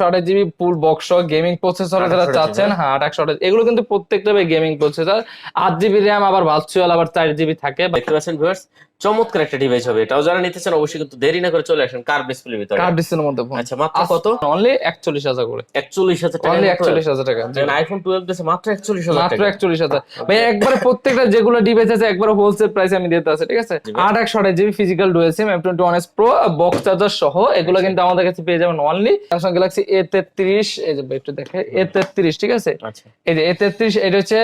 একশো আঠাশ GB box gaming processor যারা চাচ্ছেন হ্যাঁ আট একশো এগুলো কিন্তু প্রত্যেকটা গেমিং প্রসেসর আট জিবি র্যাম আবার ভার্চুয়াল আবার চার জিবি থাকে দেখতে পাচ্ছেন ভিউয়ার্স চমৎকার একটা ডিভাইস হবে এটাও যারা নিতে চান অবশ্যই কিন্তু দেরি না করে চলে আসেন কার ডিসপ্লে ভিতরে কার্ড ডিসপ্লের মধ্যে আচ্ছা মাত্র কত অনলি করে টাকা অনলি টাকা। আইফোন টুয়েলভ দিয়েছে মাত্র একচল্লিশ হাজার মাত্র টাকা একচল্লিশ হাজার ভাই একবারে প্রত্যেকটা যেগুলো ডিভাইস আছে একবারে হোলসেল প্রাইসে আমি দিতে আছে ঠিক আছে জি ভাই। আট একশো আঠাশ GB physical dual SIM pro box charger সহ এগুলো কিন্তু আমাদের কাছে পেয়ে যাবেন অনলি গ্যালাক্সি এ তেত্রিশ এই যে একটু দেখে এ তেত্রিশ ঠিক আছে? আচ্ছা। এই যে এ তেত্রিশ এটা হচ্ছে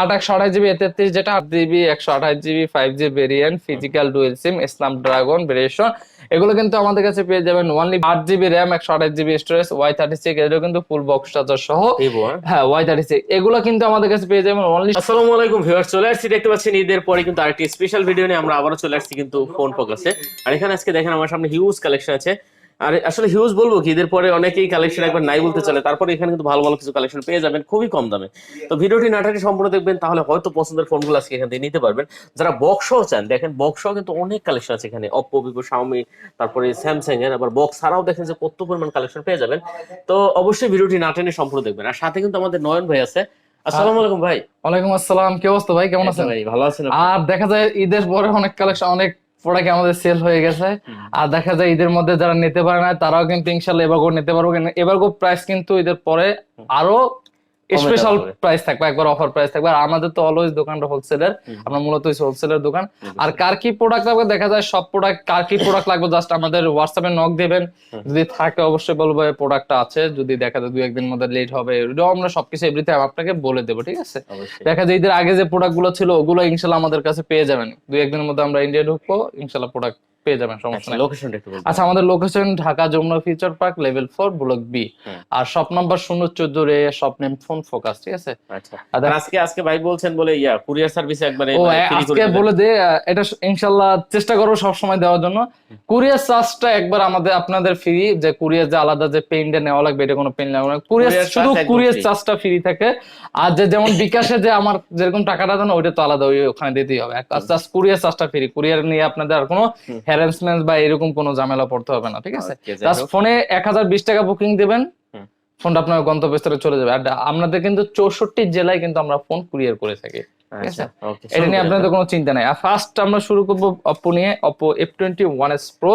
আট একশো আঠাশ জিবি এ তেত্রিশ যেটা আট জিবি একশো আঠাশ GB five G variant physical dual SIM Snapdragon variation এগুলো কিন্তু আমাদের কাছে পেয়ে যাবেন অনলি আট জিবি র্যাম একশো আঠাশ GB storage Y thirty six এটাও কিন্তু ফুল বক্স চার্জার সহ। হ্যাঁ। ওয়াই থার্টি সিক্স এগুলো কিন্তু আমাদের কাছে পেয়ে যাবেন অনলি আসসালামু আলাইকুম ভিউয়ার্স চলে আসছি দেখতে পাচ্ছেন ঈদের পরে কিন্তু আরেকটি স্পেশাল ভিডিও নিয়ে আমরা আবারও চলে আসছি কিন্তু ফোন ফোকাসে আর এখানে আজকে দেখেন আমার সামনে হিউজ কালেকশন আছে। আর আসলে হিউজ বলব কি ঈদের পরে অনেকেই কালেকশন একবার নাই বলতে চলে তারপরে এখানে কিন্তু ভালো ভালো কিছু কালেকশন পেয়ে যাবেন খুবই কম দামে। তো ভিডিওটি নাটাকে সম্পূর্ণ দেখবেন তাহলে হয়তো পছন্দের ফোনগুলো আজকে এখান থেকে নিতে পারবেন। যারা বক্সও চান দেখেন বক্সও কিন্তু অনেক কালেকশন আছে এখানে অপো ভিভো শাওমি তারপরে স্যামসাং এর আবার বক্স ছাড়াও দেখেন যে কত পরিমাণ কালেকশন পেয়ে যাবেন। তো অবশ্যই ভিডিওটি নাটেনে সম্পূর্ণ দেখবেন। আর সাথে কিন্তু আমাদের নয়ন ভাই আছে। আসসালামু আলাইকুম ভাই। ওয়ালাইকুম আসসালাম কি অবস্থা ভাই? কেমন আছেন? ভাই ভালো আছেন আর দেখা যায় ঈদের পরে অনেক কালেকশন অনেক প্রোডাক্ট আমাদের সেল হয়ে গেছে। আর দেখা যায় ঈদের মধ্যে যারা নিতে পারে না তারাও কিন্তু ইনশাল্লাহ এবার নিতে পারব। এবার প্রাইস কিন্তু ঈদের পরে আরও স্পেশাল প্রাইস থাকবে একবার অফার প্রাইস থাকবে। আর আমাদের তো অলওয়েজ দোকানটা হোলসেলের। আমরা মূলত হোলসেলের দোকান। আর কার কি প্রোডাক্ট লাগবে দেখা যায় সব প্রোডাক্ট কার কি প্রোডাক্ট লাগবে জাস্ট আমাদের হোয়াটসঅ্যাপে নক দিবেন। যদি থাকে অবশ্যই বলব প্রোডাক্টটা আছে যদি দেখা যায় দুই একদিন মধ্যে লেট হবে এটাও আমরা সবকিছু এভরিথিং আপনাকে বলে দেবো ঠিক আছে? দেখা যায় ঈদের আগে যে প্রোডাক্টগুলো ছিল ওগুলো ইনশাল্লাহ আমাদের কাছে পেয়ে যাবেন। দুই একদিনের মধ্যে আমরা ইন্ডিয়া ঢুকবো ইনশাল্লাহ প্রোডাক্ট পেয়ে যাবেন সমস্যা নেই। লোকেশনটা একটু আচ্ছা আমাদের location Dhaka Jamuna future park level block B আর শপ নাম্বার শূন্য চোদ্দ রে শপ নেম ফোন ফোকাস ঠিক আছে? আচ্ছা। আর আর আজকে আজকে ভাই বলছেন বলে ইয়া কুরিয়ার সার্ভিস একবারে ও মানে আজকে বলে দে এটা চেষ্টা করব সবসময় দেওয়ার জন্য। কুরিয়ার চার্জটা একবার আমাদের আপনাদের ফ্রি যে কুরিয়ার যে আলাদা যে পেইনটা নেওয়া লাগবে এটা কোনো পেইন লাগবে না। কুরিয়ার শুধু কুরিয়ার। চার্জটা ফ্রি থাকে। আর যে যেমন বিকাশে যে আমার যেরকম টাকাটা দেন ওইটা তো আলাদা ওই ওখানে দিতেই হবে। জাস্ট কুরিয়ার চার্জটা ফ্রি কুরিয়ার নিয়ে আপনাদের আর কোনো। হ্যারাসমেন্ট বা এরকম কোনো ঝামেলা পড়তে হবে না ঠিক আছে? জাস্ট ফোনে এক হাজার বিশ টাকা বুকিং দেবেন ফোনটা আপনার গন্তব্যস্থলে চলে যাবে। আর আমাদের কিন্তু চৌষট্টি জেলায় কিন্তু আমরা ফোন কুরিয়ার করে থাকি আচ্ছা, এটা নিয়ে আপনাদের কোনো চিন্তা নাই। আর ফার্স্ট আমরা শুরু করব অপো নিয়ে Oppo F twenty one S pro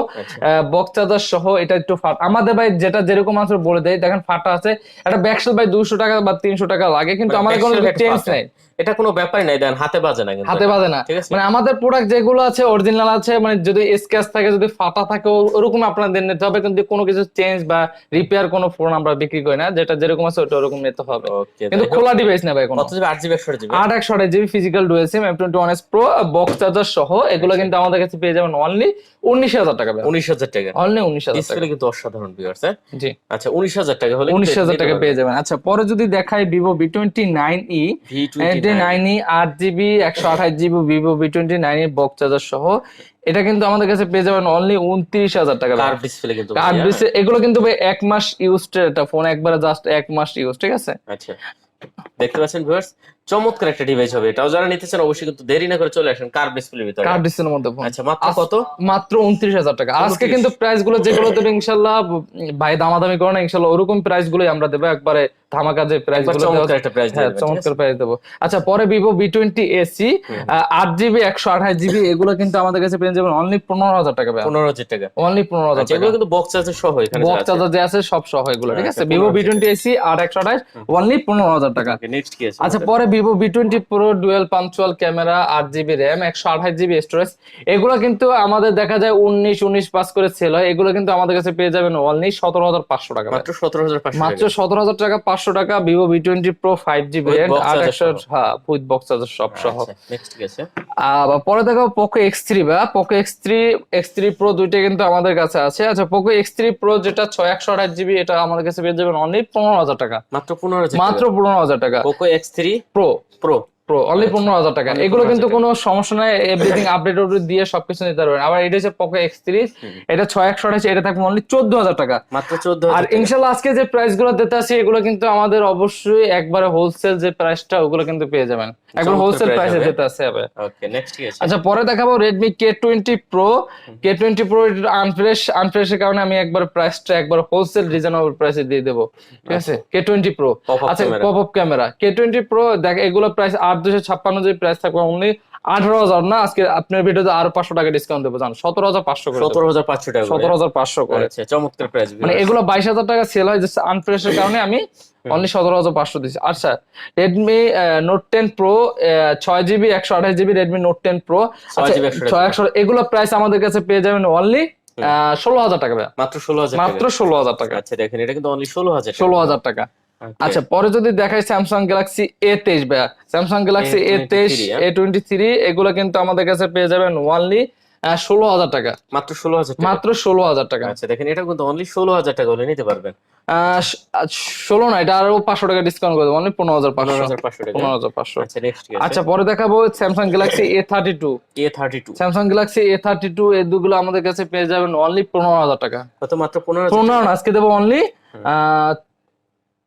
box charger সহ এটা একটু ফাট আমাদের ভাই যেটা যেরকম আছে বলে দেয় দেখেন ফাটা আছে। এটা ব্যাকসেল ভাই দুশো টাকা বা তিনশো টাকা লাগে কিন্তু মানে আমাদের কোনো ফাটা। নেই। এটা কোনো ব্যাপারই নাই দেন হাতে বাজে না হাতে বাজে না। মানে আমাদের প্রোডাক্ট যেগুলো আছে অরিজিনাল আছে মানে যদি স্ক্যাচ থাকে যদি ফাটা থাকে ওরকম আপনাদের নিতে হবে। কিন্তু কোনো কিছু চেঞ্জ বা রিপেয়ার কোনো ফোন আমরা বিক্রি করি না। যেটা যেরকম আছে ওটা ওরকম নিতে হবে। কিন্তু খোলা ডিভাইস না ভাই কোনো জিবি আট জিবি একশো জিবি আট একশো আঠাশ GB physical dual SIM M twenty one S pro box charger সহ এগুলো কিন্তু আমাদের কাছে পেয়ে যাবেন অনলি উনিশ হাজার টাকা উনিশ হাজার টাকা। অনলি উনিশ হাজার ডিসপ্লে কিন্তু অসাধারণ ভিউয়ার্স জি। আচ্ছা উনিশ হাজার টাকা হলে উনিশ হাজার টাকা পেয়ে যাবেন। আচ্ছা পরে যদি দেখাই Vivo twenty nine E twenty nine E আট জিবি একশো আঠাশ GB Vivo V twenty nine E charger সহ এটা কিন্তু আমাদের কাছে পেয়ে যাবেন অনলি উনত্রিশ হাজার টাকা কার্ভ ডিসপ্লে কিন্তু কার্ড ভাইয়া। এগুলো কিন্তু ভাই এক মাস ইউজ এটা ফোন একবারে জাস্ট এক মাস ইউজ ঠিক আছে? আচ্ছা। দেখতে পাচ্ছেন ভিউয়ার্স চমৎকার একটা ডিভাইস হবে। এটাও যারা নিতে চান অবশ্যই কিন্তু দেরি না করে চলে আসেন কার্ভ ডিসপ্লে ভিতরে। কার্ড ডিসের মধ্যে আচ্ছা মাত্র কত? মাত্র উনত্রিশ হাজার টাকা। আজকে কিন্তু প্রাইসগুলো যেগুলো দেবে ইনশাল্লাহ ভাই দামাদামি করে না ইনশাল্লাহ ওরকম প্রাইস গুলোই আমরা দেবো। একবারে ধামাকা যে প্রাইসগুলো চমৎকার একটা প্রাইস হ্যাঁ চমৎকার প্রাইস দেবো। আচ্ছা পরে আট জিবি একশো আঠাশ জিবি এগুলো কিন্তু আমাদের কাছে পেয়ে যাবেন অনলি পনেরো হাজার টাকা পনেরো হাজার টাকা। অনলি পনেরো হাজার আচ্ছা টাকা। এগুলো কিন্তু বক্স আছে সহ এখানে বক্স চার্জার যে আছে সব সহ এগুলো ঠিক আছে? আচ্ছা, 15 বি টোয়েন্টি এসি আট একশো আঠাশ অনলি পনেরো হাজার টাকা। নেক্সট কি আছে আচ্ছা পরে Vivo V twenty pro dual punctual camera আট জিবি র্যাম একশো আঠাশ জিবি স্টোরেজ এগুলো কিন্তু আমাদের দেখা যায় উনিশ উনিশ পাস করে সেল হয়। এগুলো কিন্তু আমাদের কাছে পেয়ে যাবেন অনলি সতেরো হাজার পাঁচশো টাকা। মাত্র সতেরো হাজার মাত্র সতেরো হাজার টাকা পাঁচশো টাকা Vivo V twenty pro five GB box আট একশো হ্যাঁ বক্স চার্জার সব সহ নেক্সট কি আছে পরে দেখো পোকো এক্স থ্রি বা Poco X three X three pro দুইটা কিন্তু আমাদের কাছে আছে। আচ্ছা পোকো এক্স থ্রি প্রো যেটা ছয় একশো আঠাশ জিবি এটা আমাদের কাছে পেয়ে যাবেন অনেক পনেরো হাজার টাকা। মাত্র পনেরো হাজার মাত্র পনেরো হাজার টাকা। Poco X three pro pro pro only পনেরো হাজার টাকা। এগুলো কিন্তু কোনো সমস্যা নাই এভরিথিং আপডেট আপডেট দিয়ে সবকিছু নিতে পারবেন। আবার এটা হচ্ছে পোকো এক্স তিরিশ এটা ছয় একশো আঠাশ এটা থাকবে অনলি চোদ্দ হাজার টাকা। মাত্র চোদ্দ আর ইনশাল্লাহ আজকে যে প্রাইসগুলো দিতে আছে এগুলো কিন্তু আমাদের অবশ্যই একবারে হোলসেল যে প্রাইসটা ওগুলো কিন্তু পেয়ে যাবেন। একবার হোলসেল প্রাইসে দিতে আছে? হবে আচ্ছা পরে দেখাবো Redmi K twenty pro K twenty pro আনফ্রেশ আনফ্রেশের কারণে আমি একবার প্রাইসটা একবার হোলসেল রিজনেবল প্রাইসে দিয়ে দেবো। ঠিক আছে? কে টোয়েন্টি প্রো আচ্ছা pop up camera K twenty pro দেখ এগুলো প্রাইস দুশো ছাপ্পান্ন যে প্রাইস থাকবে অনলি আঠারো হাজার না? আজকে আপনার ভিডিওতে আরও পাঁচশো টাকা ডিসকাউন্ট দেবো জান? সতেরো হাজার পাঁচশো করে সতেরো হাজার পাঁচশো টাকা সতেরো হাজার পাঁচশো করে। আচ্ছা চমৎকার প্রাইস মানে এগুলো বাইশ হাজার টাকা সেল হয় যে আনফ্রেশের কারণে আমি অনলি সতেরো হাজার পাঁচশো দিচ্ছি আচ্ছা রেডমি নোট টেন প্রো ছয় জিবি একশো আঠাশ GB Redmi note ten pro ছয় একশো এগুলো প্রাইস আমাদের কাছে পেয়ে যাবেন অনলি ষোলো হাজার টাকা মাত্র ষোলো হাজার মাত্র ষোলো হাজার টাকা। আচ্ছা দেখেন এটা কিন্তু অনলি ষোলো হাজার ষোলো হাজার টাকা। আচ্ছা পরে যদি দেখাই স্যামসাং গ্যালাক্সি এ তেইশ ভাইয়া। স্যামসাং গ্যালাক্সি এ তেইশ A23 এ টোয়েন্টি থ্রি এগুলো কিন্তু আমাদের কাছে পেয়ে যাবেন ওয়ানলি ষোলো হাজার টাকা। মাত্র ষোলো হাজার মাত্র ষোলো হাজার টাকা। আচ্ছা দেখেন এটা কিন্তু অনলি ষোলো হাজার টাকা হলে নিতে পারবেন। আহ, আহ, ষোলো না এটা আরও পাঁচশো টাকা ডিসকাউন্ট করে দেবো অনলি পনেরো হাজার পাঁচশো। পনেরো হাজার পাঁচশো আচ্ছা আচ্ছা পরে দেখাবো Samsung Galaxy A thirty two A thirty two Samsung Galaxy A thirty two এ দুগুলো আমাদের কাছে পেয়ে যাবেন অনলি পনেরো হাজার টাকা। কত মাত্র পনেরো পনেরো আজকে দেবো অনলি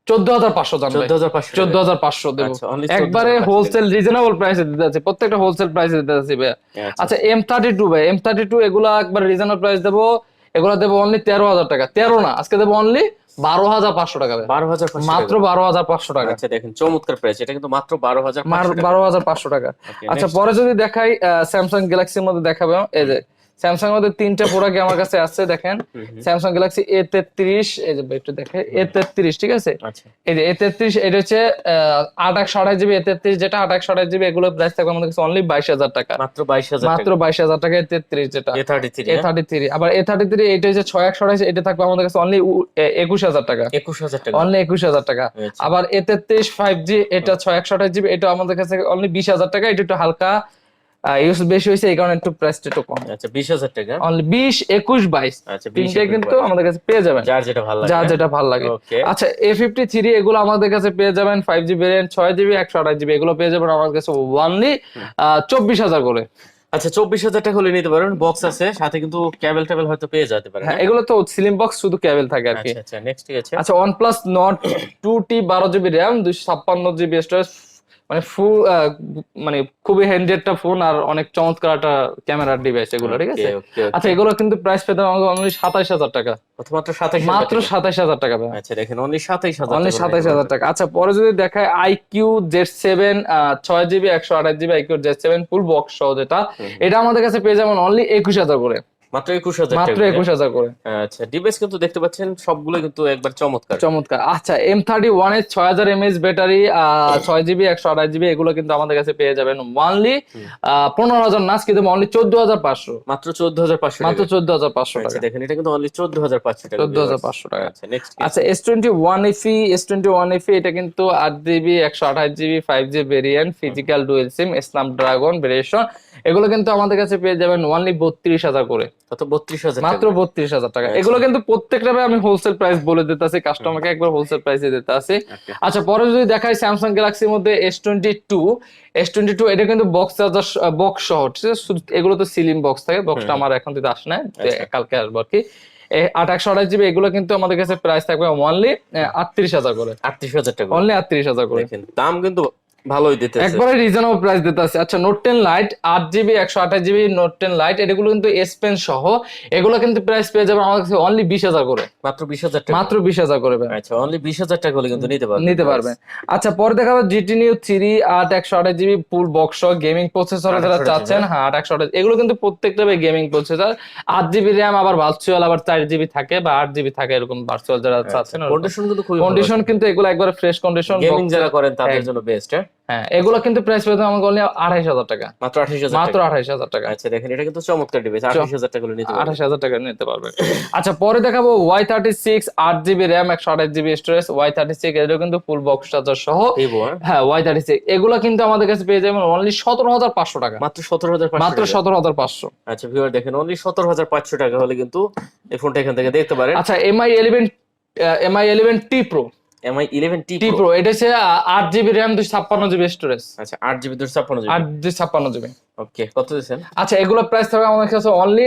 চোদ্দ হাজার পাঁচশো চোদ্দ হাজার পাঁচশো। চোদ্দ হাজার পাঁচশো দেবো। আচ্ছা একবারে হোলসেল রিজনেবল প্রাইসে দিতে আছে। প্রত্যেকটা হোলসেল প্রাইসে দিতে আছে ভাইয়া। আচ্ছা। আচ্ছা এম থার্টি টু ভাই এম থার্টি টু এগুলা একবার রিজনেবল প্রাইস দেবো। এগুলা দেবো অনলি তেরো হাজার টাকা। তেরো না আজকে দেবো অনলি বারো হাজার পাঁচশো টাকা। বারো হাজার মাত্র বারো হাজার পাঁচশো টাকা। আচ্ছা দেখেন চমৎকার প্রাইস এটা কিন্তু মাত্র বারো হাজার বারো হাজার পাঁচশো টাকা। আচ্ছা পরে যদি দেখাই স্যামসাং গ্যালাক্সির মধ্যে দেখাবো। এই যে স্যামসাং এর তিনটা প্রোডাক্ট আমার কাছে আছে দেখেন। স্যামসাং গ্যালাক্সি এ তেত্রিশ এই যে একটু দেখে এ তেত্রিশ ঠিক আছে? আচ্ছা। এই যে এ তেত্রিশ এটা হচ্ছে আট একশো আঠাশ জিবি এ তেত্রিশ যেটা আট একশো আঠাশ জিবি এগুলো প্রাইস থাকবে আমাদের কাছে অনলি বাইশ হাজার টাকা। মাত্র বাইশ হাজার মাত্র বাইশ হাজার টাকা এ তেত্রিশ যেটা। A thirty three A thirty three আবার এ থার্টি থ্রি এটা হচ্ছে ছয় একশো আঠাশ এটা থাকবে আমাদের কাছে অনলি একুশ হাজার টাকা। একুশ হাজার টাকা। অনলি একুশ হাজার টাকা। আবার এ তেত্রিশ ফাইভ জি এটা ছয় একশো আঠাশ জিবি এটা আমাদের কাছে অনলি বিশ হাজার টাকা এটা একটু হালকা ইউজ বেশি হয়েছে এই কারণে একটু প্রাইসটা একটু কম। আচ্ছা বিশ হাজার টাকা? অনলি বিশ একুশ বাইশ। আচ্ছা বিশ তিনটে কিন্তু আমাদের কাছে পেয়ে যাবেন। যার যেটা ভালো লাগে। যার যেটা ভালো লাগে। আচ্ছা এ ফিফটি থ্রি এগুলো আমাদের কাছে পেয়ে যাবেন ফাইভ জি ভেরিয়েন্ট ছয় জিবি একশো আঠাশ জিবি এগুলো পেয়ে যাবেন আমাদের কাছে চব্বিশ হাজার করে। আচ্ছা চব্বিশ হাজার টাকা হলে নিতে পারেন বক্স আছে সাথে কিন্তু ক্যাবেল ট্যাবেল হয়তো পেয়ে যেতে পারেন হ্যাঁ এগুলো তো স্লিম বক্স শুধু কেবল থাকে আর কি। আচ্ছা আচ্ছা নেক্সট ঠিক আছে? আচ্ছা OnePlus Nord two T বারো জিবি র্যাম দুইশো ছাপ্পান্ন জিবি স্টোরেজ মানে ফুল মানে খুবই হ্যান্ডি একটা ফোন আর অনেক চমৎকার একটা ক্যামেরার ডিভাইস এগুলো ঠিক আছে? আচ্ছা এগুলো কিন্তু প্রাইস পেতে আমাকে অনলি সাতাইশ হাজার টাকা। মাত্র সাতাইশ মাত্র সাতাইশ হাজার টাকা আচ্ছা দেখেন অনলি সাতাইশ হাজার অনলি সাতাইশ হাজার টাকা। আচ্ছা পরে যদি দেখায় আইকিউ জেড সেভেন ছয় জিবি একশো আঠাশ GB iQOO Z seven full box সহ যেটা এটা আমাদের কাছে পেয়ে যাবেন অনলি একুশ হাজার করে। মাত্র একুশ হাজার মাত্র একুশ হাজার করে। আচ্ছা ডিভাইস কিন্তু দেখতে পাচ্ছেন সবগুলো কিন্তু একবার চমৎকার। চমৎকার। আচ্ছা এম থার্টি ওয়ানের ছয় হাজার এমএএচ ব্যাটারি ছয় জিবি একশো আঠাশ জিবি এগুলো কিন্তু আমাদের কাছে পেয়ে যাবেন ওয়ানলি পনেরো হাজার নাচ কিন্তু অনলি চোদ্দ হাজার পাঁচশো। মাত্র চোদ্দ হাজার পাঁচশো মাত্র চোদ্দ হাজার পাঁচশো আচ্ছা টাকা। দেখেন এটা কিন্তু অনলি চোদ্দ হাজার পাঁচশো টাকা। চোদ্দ হাজার পাঁচশো টাকা। আচ্ছা আচ্ছা S twenty one FE S twenty one FE এটা কিন্তু আট জিবি একশো আঠাশ GB five G variant physical dual SIM Snapdragon variation এগুলো কিন্তু আমাদের কাছে পেয়ে যাবেন ওনলি বত্রিশ হাজার করে। বত্রিশ হাজার মাত্র বত্রিশ হাজার টাকা। আচ্ছা। এগুলো কিন্তু প্রত্যেকটা আমি হোলসেল প্রাইস বলে দিতে আছি কাস্টমারকে একবার হোলসেল প্রাইসে দিতে আছি আচ্ছা পরে যদি দেখাই স্যামসাং গ্যালাক্সির মধ্যে S twenty two S twenty two এটা কিন্তু বক্স চার্জার বক্স সহ ঠিক আছে? এগুলো তো সিলিং বক্স থাকে বক্সটা আমার এখন যদি আসে না আচ্ছা। কালকে আসব আর কি। আট একশো আঠাশ জিবি এগুলো কিন্তু আমাদের কাছে প্রাইস থাকবে অনলি আটত্রিশ হাজার করে। আটত্রিশ হাজার টাকা অনলি আটত্রিশ হাজার করে। দাম কিন্তু ভালোই দিতে একবারে রিজনেবল প্রাইস দিতে আছে আচ্ছা নোট টেন লাইট আট জিবি একশো আঠাশ জিবি নোট টেন লাইট এগুলো কিন্তু এস পেন সহ এগুলো কিন্তু প্রাইস পেয়ে যাবে আমাদের কাছে অনলি বিশ হাজার করে। মাত্র বিশ হাজার টাকা? মাত্র বিশ হাজার করে আচ্ছা অনলি বিশ হাজার টাকা হলে কিন্তু নিতে পারবেন। নিতে পারবেন। আচ্ছা পরে দেখাবো থ্রি আট একশো আঠাশ জিবি ফুল বক্স সহ গেমিং প্রসেসর যারা 828 চাচ্ছেন হ্যাঁ। আট একশো আঠাশ এগুলো কিন্তু প্রত্যেকটা গেমিং প্রসেসর আট জিবি র্যাম আবার ভার্চুয়াল আবার চার জিবি থাকে বা আট জিবি থাকে এরকম ভার্চুয়াল যারা চাচ্ছেন। কন্ডিশন কিন্তু খুবই কন্ডিশন কিন্তু এগুলো একবার ফ্রেশ কন্ডিশন গেমিং যারা করেন তাদের জন্য বেস্ট হ্যাঁ? এগুলো কিন্তু প্রাইস পেতে আমাকে অনলি আঠাইশ হাজার টাকা। মাত্র আঠাশ হাজার মাত্র আঠাইশ হাজার টাকা। আচ্ছা দেখেন এটা কিন্তু চমৎকার ডিভাইস আঠাশ হাজার টাকা নিতে আঠাশ হাজার টাকা নিতে পারবেন। আচ্ছা পরে দেখাবো ওয়াই থার্টি সিক্স আট জিবি র্যাম একশো আঠাশ GB storage Y thirty six এটা কিন্তু ফুল বক্স চার্জার সহ। হ্যাঁ ওয়াই থার্টি সিক্স এগুলো কিন্তু আমাদের কাছে পেয়ে যাবেন অনলি সতেরো হাজার পাঁচশো টাকা। মাত্র সতেরো হাজার মাত্র সতেরো হাজার পাঁচশো। আচ্ছা ভিউয়ার দেখেন অনলি সতেরো হাজার পাঁচশো টাকা হলে কিন্তু এই ফোনটা এখান থেকে দেখতে পারেন। আচ্ছা Mi eleven Mi eleven T pro Mi eleven T T pro এটা হচ্ছে স্টোরেজ আচ্ছা আট জিবি দুশো ছাপ্পান্ন জিবি আট দুশো ছাপ্পান্ন জিবি ওকে কত দিচ্ছেন আচ্ছা এগুলো প্রাইস থাকবে আমাদের কাছে অনলি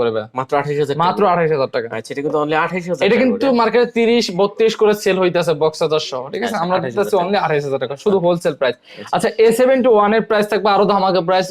করে মাত্র আঠাশ হাজার মাত্র আঠাইশ হাজার টাকা। আচ্ছা এটা কিন্তু অনলি আঠাশ হাজার এটা কিন্তু মার্কেটে তিরিশ বত্রিশ করে সেল হইতেছে বক্স হাজার সহ। ঠিক আছে? আচ্ছা, আমরা দিতেছি অনলি আঠাইশ হাজার টাকা শুধু হোলসেল প্রাইস আচ্ছা। এ সেভেন্টি ওয়ানের প্রাইস থাকবে আরও ধামাকা প্রাইস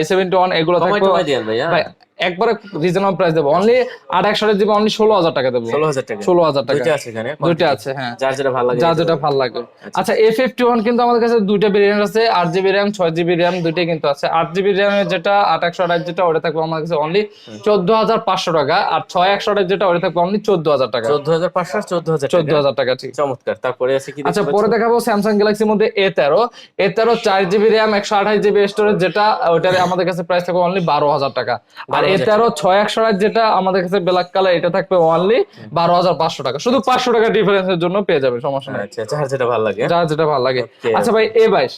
এ সেভেন্টি ওয়ান এগুলো কমাই থাকবে ভাই একবারে রিজনেবল প্রাইস দেবো। অনলি আট একশো দিবে অনলি ষোলো হাজার টাকা দেবো। ষোলো হাজার টাকা। ষোলো হাজার টাকা। আছে এখানে দুইটা আছে হ্যাঁ। যার যেটা ভালো লাগে। যা যেটা ভালো লাগবে। আচ্ছা। এ ফিফটি ওয়ান কিন্তু আমাদের কাছে দুইটা ভেরিয়েন্ট আছে আট জিবি র্যাম ছয় জিবি র্যাম দুইটাই কিন্তু আছে। আট জিবি র্যামের যেটা আট একশো আঠাশ যেটা ওটা থাকবে আমাদের কাছে অনলি চোদ্দ হাজার পাঁচশো টাকা। আর ছয় একশো আঠাশ যেটা ওটা থাকবে অনলি চোদ্দ হাজার টাকা। চোদ্দ হাজার পাঁচশো চোদ্দ হাজার চোদ্দ হাজার টাকা ঠিক। চমৎকার। তারপরে আছে কি আচ্ছা পরে দেখাবো স্যামসাং গ্যালাক্সির মধ্যে এ তেরো এ তেরো চার জিবি র্যাম একশো আঠাশ জিবি স্টোরেজ যেটা ওটার আমাদের কাছে প্রাইস থাকবে অনলি বারো হাজার টাকা। আর এ 12,000 তেরো ছয় একশো যেটা আমাদের কাছে ব্ল্যাক কালার এটা থাকবে অনলি বারো হাজার পাঁচশো টাকা। শুধু পাঁচশো টাকা ডিফারেন্সের জন্য পেয়ে যাবে সমস্যা নেই। আচ্ছা যার যেটা ভালো লাগে। যা যেটা ভালো লাগে। আচ্ছা ভাই এ বাইশ।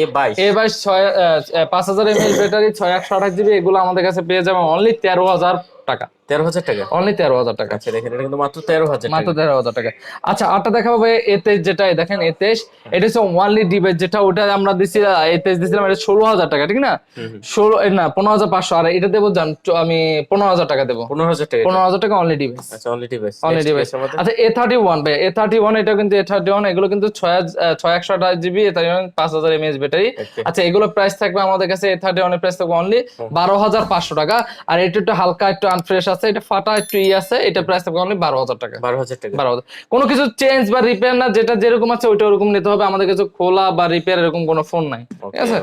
এ বাইশ। ছয় পাঁচ হাজার এমএল ব্যাটারি ছয় একশো আঠাশ জিবি এগুলো আমাদের কাছে পেয়ে যাবে অনলি তেরো হাজার টাকা। তেরো হাজার টাকা। অনলি তেরো হাজার টাকা। আচ্ছা দেখেন এটা কিন্তু মাত্র তেরো হাজার মাত্র তেরো হাজার টাকা। আচ্ছা আটটা দেখাবো ভাই এতেশ যেটা দেখেন এতেশ এটা হচ্ছে ওয়ানলি ডিভাইস যেটা ওটা আমরা দিচ্ছি এতেশ দিছিলাম এটা ষোলো হাজার টাকা ঠিক না? ষোলো এ না পনেরো হাজার পাঁচশো। আর এটা দেবো জান আমি পনেরো হাজার টাকা দেবো। পনেরো হাজার টাকা। পনেরো হাজার টাকা অনলি ডিভাইস আচ্ছা অনলি ডিভাইস অনলি ডিভাইস আচ্ছা এ থার্টি ওয়ান ভাই এ থার্টি ওয়ান এটা কিন্তু এ থার্টি ওয়ান এগুলো কিন্তু ছয় একশো আঠাশ জিবি এ থার্টি ওয়ান পাঁচ হাজার ব্যাটারি. আচ্ছা এগুলো প্রাইস থাকবে আমাদের কাছে এ থার্টি ওয়ানের প্রাইস থাকবে অনলি বারো হাজার পাঁচশো টাকা। আর এটা একটু হালকা একটু আনফ্রেশ আছে এটা ফাটা একটু ই আছে এটা প্রাইস থাকবে অনলি বারো হাজার টাকা। বারো হাজার টাকা। বারো হাজার। কোনো কিছু চেঞ্জ বা রিপেয়ার না যেটা যেরকম আছে ওইটা ওরকম নিতে হবে। আমাদের কাছে খোলা বা রিপেয়ার এরকম কোনো ফোন নাই। ঠিক আছে?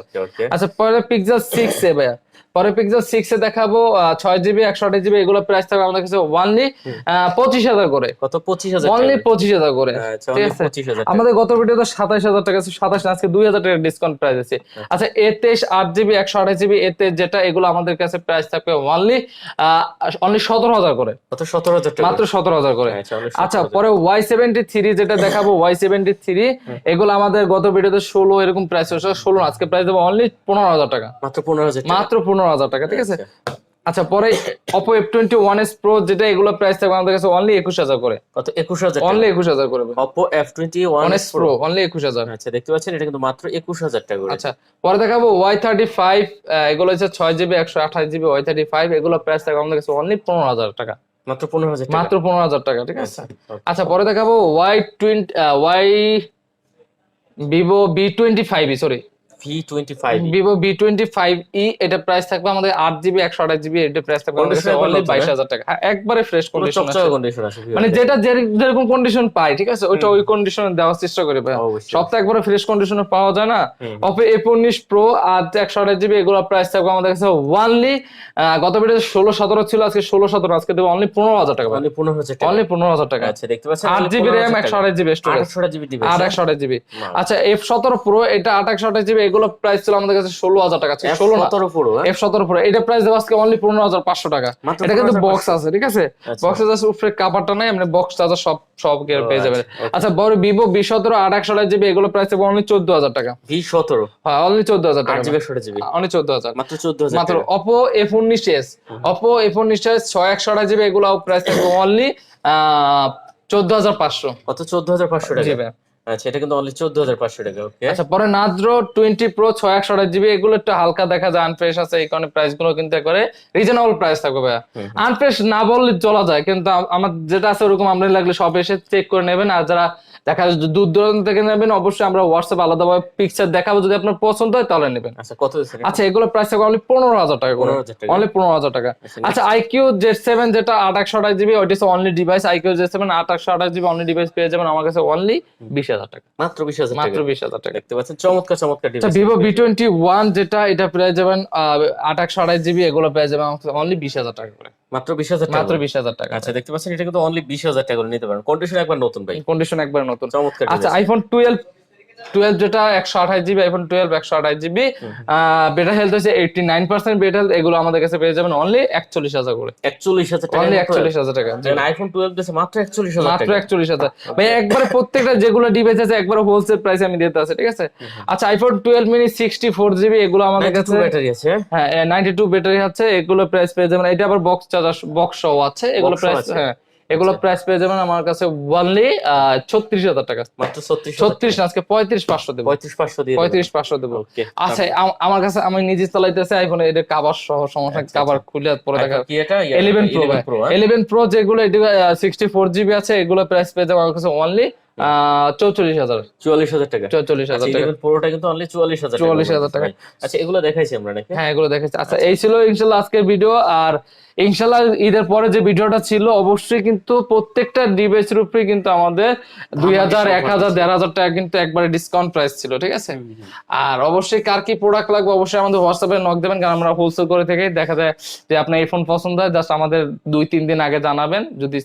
আচ্ছা পরে পিক্সেল সিক্স এ ভাইয়া। পরে পিক্সেল সিক্স এ দেখাবো ছয় জিবি একশো আঠাশ জিবি এগুলো প্রাইস থাকবে আমাদের কাছে ওয়ানলি পঁচিশ হাজার করে। কত? পঁচিশ হাজার অনলি পঁচিশ হাজার করে। আচ্ছা ঠিক আছে। আমাদের গত ভিডিওতে সাতাশ হাজার টাকা ছিল সাতাশ আজকে দুই হাজার টাকা ডিসকাউন্ট প্রাইস আছে। আচ্ছা। এ তেইশ আট জিবি একশো আঠাশ জিবি এতে যেটা এগুলো আমাদের কাছে প্রাইস থাকবে অনলি অনলি সতেরো হাজার করে। কত? সতেরো হাজার মাত্র সতেরো হাজার করে। আচ্ছা, আচ্ছা 17,000 পরে ওয়াই সেভেন্টি থ্রি যেটা দেখাবো ওয়াই সেভেন্টি থ্রি এগুলো আমাদের গত ভিডিওতে ষোলো এরকম প্রাইস হয়েছে ষোলো আজকে প্রাইস দেবো অনলি পনেরো হাজার টাকা। মাত্র পনেরো হাজার মাত্র পনেরো হাজার টাকা ঠিক আছে? আচ্ছা। আচ্ছা পরে Oppo F twenty one S pro যেটা এগুলো প্রাইস থাকবে আমাদের কাছে অনলি একুশ হাজার করে। কত একুশ হাজার অনলি একুশ হাজার করে। Oppo F twenty one S pro only একুশ হাজার। আচ্ছা দেখতে পাচ্ছেন এটা কিন্তু মাত্র একুশ হাজার টাকা করে। আচ্ছা পরে দেখাবো ওয়াই থার্টি ফাইভ এগুলো হচ্ছে ছয় জিবি একশো আঠাশ জিবি ওয়াই থার্টি ফাইভ এগুলো প্রাইস থাকবে আমাদের কাছে অনলি পনেরো হাজার টাকা। মাত্র পনেরো হাজার মাত্র পনেরো হাজার টাকা ঠিক আছে? আচ্ছা পরে দেখাবো Y twenty Y Vivo V twenty five sorry V Vivo V twenty five E এটা প্রাইস থাকবে আমাদের আট জিবি একশো আঠাশ জিবি এটা প্রাইস থাকবে আমাদের কাছে অনলি নতুন, বাইশ হ্যাঁ? হাজার টাকা। হ্যাঁ, একবারে ফ্রেশ কন্ডিশন চকচকা কন্ডিশন আছে মানে যেটা যেরকম কন্ডিশন পাই ঠিক আছে? ওইটা ওই কন্ডিশনে দেওয়ার চেষ্টা করি ভাই। সব তো একবারে ফ্রেশ কন্ডিশনে পাওয়া যায় না। অপো এ উনিশ প্রো আর একশো আঠাশ জিবি এগুলো প্রাইস থাকবে আমাদের কাছে ওয়ানলি গত ভিডিও ষোলো সতেরো ছিল আজকে ষোলো সতেরো আজকে দেবো অনলি পনেরো হাজার টাকা অনলি পনেরো হাজার টাকা। অনলি পনেরো হাজার টাকা। আচ্ছা দেখতে পাচ্ছেন আট জিবি র্যাম একশো আঠাশ জিবি স্টোরেজ জিবি আর একশো আঠাশ জিবি বাহ। আচ্ছা এফ সতেরো প্রো এটা আট একশো আঠাশ জিবি এগুলো প্রাইস ছিল আমাদের কাছে ষোলো হাজার টাকা ছিল ষোলো সতেরো পুরো হ্যাঁ? এফ সতেরো প্রো। এটা প্রাইস দেবো আজকে অনলি পনেরো হাজার পাঁচশো টাকা। এটা কিন্তু বক্স আছে ঠিক আছে? আচ্ছা। বক্সে জাস্ট উপরে কাপড়টা নাই এমনি বক্স চার্জার সব সব পেয়ে যাবে আচ্ছা, আচ্ছা বড় ভিভো বি সতেরো আট একশো আঠাশ জিবি এগুলো প্রাইস দেবো অনলি চোদ্দ হাজার টাকা। ভি সতেরো? হ্যাঁ অনলি চোদ্দ হাজার টাকা। জিবি অনলি চোদ্দ হাজার। মাত্র চোদ্দ হাজার মাত্র টাকা। অপো এফ উনিশ এস অপো এফ উনিশ এস ছয় একশো আঠাশ জিবি এগুলো প্রাইস থাকবে অনলি চোদ্দ হাজার পাঁচশো। কত চোদ্দ হাজার পাঁচশো টাকা? আচ্ছা এটা কিন্তু অনলি চোদ্দ হাজার পাঁচশো টাকা ওকে আচ্ছা পরে নাদ্রো টোয়েন্টি প্রো ছয় একশো আঠাশ জিবি এগুলো একটু হালকা দেখা যায় আনফ্রেশ আছে এই কারণে প্রাইসগুলো কিন্তু একবারে রিজনেবল প্রাইস থাকবে ভাইয়া। আনফ্রেশ না বললে চলা যায় কিন্তু আমার যেটা আছে ওরকম আমরা লাগলে সব এসে চেক করে নেবেন আর যারা দেখা যায় যে দূর দূরান্ত থেকে নেবেন অবশ্যই আমরা হোয়াটসঅ্যাপ আলাদাভাবে পিকচার দেখাবো যদি আপনার পছন্দ হয় তাহলে নেবেন। আচ্ছা কত আচ্ছা এগুলো প্রাইস থাকবে অনলি পনেরো হাজার টাকা করে। অনলি পনেরো হাজার টাকা। আচ্ছা, আইকিউ জেড সেভেন যেটা আট একশো আঠাশ জিবি ওইটা only device iQOO Z seven আট একশো আঠাশ জিবি অনলি ডিভাইস পেয়ে যাবেন আমার কাছে অনলি বিশ হাজার টাকা। মাত্র বিশ হাজার মাত্র বিশ হাজার টাকা। দেখতে পাচ্ছেন চমৎকার চমৎকার আচ্ছা device Vivo V twenty one যেটা এটা পেয়ে যাবেন আট একশো আঠাশ জিবি এগুলো পেয়ে যাবেন আমার অনলি বিশ হাজার টাকা করে। মাত্র বিশ হাজার মাত্র বিশ হাজার টাকা আচ্ছা দেখতে পাচ্ছেন এটা কিন্তু অনলি বিশ হাজার টাকা করে নিতে পারেন। কন্ডিশন একবার নতুন ভাই। কন্ডিশন একবার নতুন। চমৎকার আচ্ছা। আইফোন টুয়েলভ টুয়েলভ যেটা একশো আঠাশ জিবি আইফোন টুয়েলভ একশো আঠাশ জিবি বেটার হেলথ হচ্ছে eighty nine percent better health এগুলো আমাদের কাছে পেয়ে যাবেন অনলি একচল্লিশ হাজার করে। একচল্লিশ হাজার টাকা অনলি একচল্লিশ হাজার টাকা আইফোন টুয়েলভ দিয়েছে মাত্র একচল্লিশ হাজার মাত্র একচল্লিশ হাজার। ভাই একবারে প্রত্যেকটা যেগুলো ডিভাইস আছে একবারে হোলসেল প্রাইস আমি দিতে আছে ঠিক আছে? আচ্ছা iPhone twelve mini sixty four GB এগুলো আমাদের কাছে ব্যাটারি আছে। হ্যাঁ নাইনটি টু ব্যাটারি আছে এগুলো প্রাইস পেয়ে যাবেন। এটা আবার বক্স চার্জার বক্স সহ আছে এগুলো প্রাইস হ্যাঁ। এগুলো আচ্ছা। প্রাইস পেয়ে যাবেন আমার কাছে ওয়ানলি ছত্রিশ হাজার টাকা। মাত্র ছত্রিশ আজকে পঁয়ত্রিশ পাঁচশো দেবো। পঁয়ত্রিশ পাঁচশো দেবো পঁয়ত্রিশ পাঁচশো দেবো। আচ্ছা আমার কাছে আমি নিজে চালাইতেছি আইফোন এটা কাবার সহ সমস্যা কাবার কাভার খুলে পরে দেখা কি এটা? ইলেভেন প্রো ইলেভেন প্রো যেগুলো এটা সিক্সটি ফোর জিবি আছে এগুলো প্রাইস পেয়ে যাবেন আমার কাছে অনলি চৌচল্লিশ হাজার। চুয়াল্লিশ হাজার টাকা। চৌচল্লিশ হাজার টাকা। ইলেভেন প্রোটা কিন্তু অনলি চুয়াল্লিশ হাজার 44,000 টাকা। আচ্ছা এগুলো দেখাইছি আমরা নাকি? হ্যাঁ এগুলো আচ্ছা এই ছিল ইনশাল্লাহ আজকের ভিডিও আর ইনশাল্লাহ ঈদের পরে যে ভিডিওটা ছিল অবশ্যই কিন্তু প্রত্যেকটা ডিভাইসের উপরে কিন্তু আমাদের দুই হাজার এক হাজার দেড় হাজার টাকা কিন্তু একবারে ডিসকাউন্ট প্রাইস ছিল ঠিক আছে? আর অবশ্যই কার কি প্রোডাক্ট লাগবে অবশ্যই আমাদের হোয়াটসঅ্যাপে নক দেবেন কারণ আমরা হোলসেল করে থেকে দেখা যায় যে আপনার এই ফোন পছন্দ হয় জাস্ট আমাদের দুই তিন দিন আগে জানাবেন যদি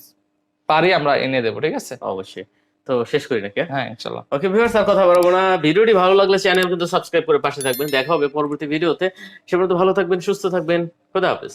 পারি আমরা এনে দেবো ঠিক আছে? অবশ্যই। তো শেষ করি নাকি হ্যাঁ? ইনশাআল্লাহ ওকে ভিউয়ার্স আর কথা বলব না। ভিডিওটি ভালো লাগলে চ্যানেল কিন্তু সাবস্ক্রাইব করে পাশে থাকবেন। দেখা হবে পরবর্তী ভিডিওতে। সে পর্যন্ত ভালো থাকবেন সুস্থ থাকবেন। খোদা হাফেজ।